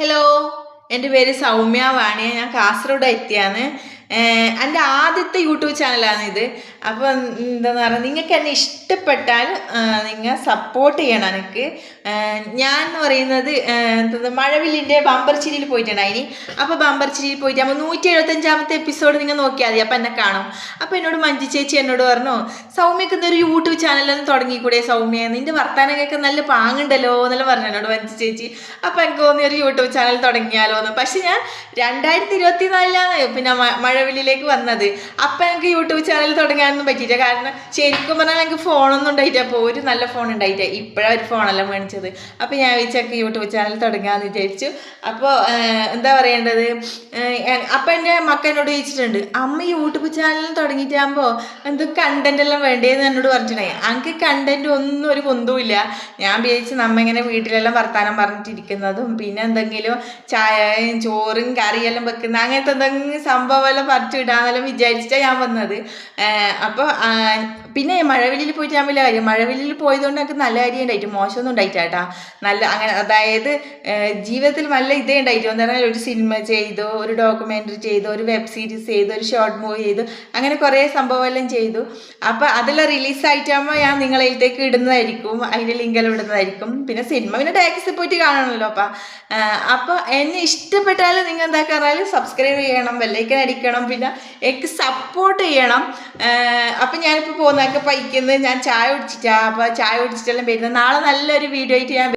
Hello എന്റെ പേര് സൗമ്യ വാണിയ. ഞാൻ കാസർഗോഡ് എത്തിയാണ്. എന്റെ ആദ്യത്തെ യൂട്യൂബ് ചാനലാണ് ഇത്. അപ്പോൾ എന്താണെന്ന് പറയുക നിങ്ങൾക്ക് എന്നെ ഇഷ്ടപ്പെട്ടാൽ നിങ്ങൾ സപ്പോർട്ട് ചെയ്യണം എനിക്ക്. ഞാൻ എന്ന് പറയുന്നത് എന്താ മഴവില്ലിന്റെ ബമ്പർ ചിരിയിൽ പോയിട്ടുണ്ടായിനി അപ്പോൾ ബമ്പർ ചിരിയിൽ പോയിട്ട് അപ്പോൾ നൂറ്റി എഴുപത്തഞ്ചാമത്തെ എപ്പിസോഡ് നിങ്ങൾ നോക്കിയാൽ മതി. അപ്പോൾ എന്നെ കാണും. അപ്പോൾ എന്നോട് മഞ്ജു ചേച്ചി എന്നോട് പറഞ്ഞു സൗമ്യക്ക് എന്തൊരു യൂട്യൂബ് ചാനലൊന്നും തുടങ്ങിക്കൂടെ സൗമ്യ? നിന്റെ വർത്താനമൊക്കെ നല്ല പാങ്ങുണ്ടല്ലോ എന്നെല്ലാം പറഞ്ഞു എന്നോട് മഞ്ജു ചേച്ചി. അപ്പോൾ എനിക്ക് തോന്നിയൊരു യൂട്യൂബ് ചാനൽ തുടങ്ങിയാലോ എന്ന് പക്ഷെ ഞാൻ രണ്ടായിരത്തി ഇരുപത്തി നാലിലാണ് പിന്നെ മ- മഴവില്ലിലേക്ക് വന്നത്. അപ്പം എനിക്ക് യൂട്യൂബ് ചാനൽ തുടങ്ങാനൊന്നും പറ്റിയില്ല. കാരണം ശരിക്കും പറഞ്ഞാൽ എനിക്ക് ഫോണൊന്നും ഉണ്ടായിട്ടില്ല. അപ്പോൾ ഒരു നല്ല ഫോൺ ഉണ്ടായിട്ടില്ല. ഇപ്പോഴാണ് ഒരു ഫോണെല്ലാം മേടിച്ചത്. അപ്പോൾ ഞാൻ വിചാരിച്ചു യൂട്യൂബ് ചാനൽ തുടങ്ങാമെന്ന് വിചാരിച്ചു. അപ്പോൾ എന്താ പറയേണ്ടത്? അപ്പം എന്റെ മക്ക എന്നോട് ചോദിച്ചിട്ടുണ്ട് അമ്മ യൂട്യൂബ് ചാനൽ തുടങ്ങിയിട്ടാകുമ്പോൾ എന്ത് കണ്ടന്റ് എല്ലാം വേണ്ടേന്ന് എന്നോട് പറഞ്ഞിട്ടുണ്ടായി എനിക്ക് കണ്ടന്റ് ഒന്നും ഒരു പൊന്തുമില്ല ഞാൻ വിചാരിച്ച് നമ്മ ഇങ്ങനെ വീട്ടിലെല്ലാം വർത്തമാനം പറഞ്ഞിട്ടിരിക്കുന്നതും പിന്നെ എന്തെങ്കിലും ചായയും ചോറും കറിയെല്ലാം വെക്കുന്ന അങ്ങനത്തെ എന്തെങ്കിലും സംഭവമെല്ലാം പറിച്ചു ഇടാന്നെല്ലാം വിചാരിച്ചിട്ടാണ് ഞാൻ വന്നത്. അപ്പോൾ പിന്നെ മഴവില്ലിൽ പോയിട്ട് ഞാൻ വലിയ കാര്യം മഴവില്ലിൽ പോയതുകൊണ്ട് എനിക്ക് നല്ല കാര്യം ഉണ്ടായിട്ട് മോശമൊന്നും ഉണ്ടായിട്ടാ നല്ല അങ്ങനെ അതായത് ജീവിതത്തിൽ നല്ല ഇതേ ഉണ്ടായിട്ട് എന്ന് പറഞ്ഞാൽ ഒരു സിനിമ ചെയ്തു ഒരു ഡോക്യുമെന്ററി ചെയ്തു ഒരു വെബ് സീരീസ് ചെയ്തു ഒരു ഷോർട്ട് മൂവി ചെയ്തു അങ്ങനെ കുറേ സംഭവമെല്ലാം ചെയ്തു. അപ്പോൾ അതെല്ലാം റിലീസായിട്ടാകുമ്പോൾ ഞാൻ നിങ്ങളിലേക്ക് ഇടുന്നതായിരിക്കും അതിന്റെ ലിങ്കെല്ലാം ഇടുന്നതായിരിക്കും. പിന്നെ സിനിമ പിന്നെ ടാക്സിൽ പോയിട്ട് കാണണമല്ലോ അപ്പം. അപ്പോൾ എന്നെ ഇഷ്ടപ്പെട്ടാൽ നിങ്ങൾ എന്താക്കാറാൽ സബ്സ്ക്രൈബ് ചെയ്യണം ബെല്ലൈക്കൻ അടിക്കണം പിന്നെ എനിക്ക് സപ്പോർട്ട് ചെയ്യണം. അപ്പം ഞാനിപ്പോൾ പോകുന്നതൊക്കെ പൈക്കുന്നത് ഞാൻ ചായ കുടിച്ചിട്ടാണ് അപ്പോൾ ചായ കുടിച്ചിട്ടെല്ലാം വരുന്നത് നാളെ നല്ലൊരു വീഡിയോ ആയിട്ട് ഞാൻ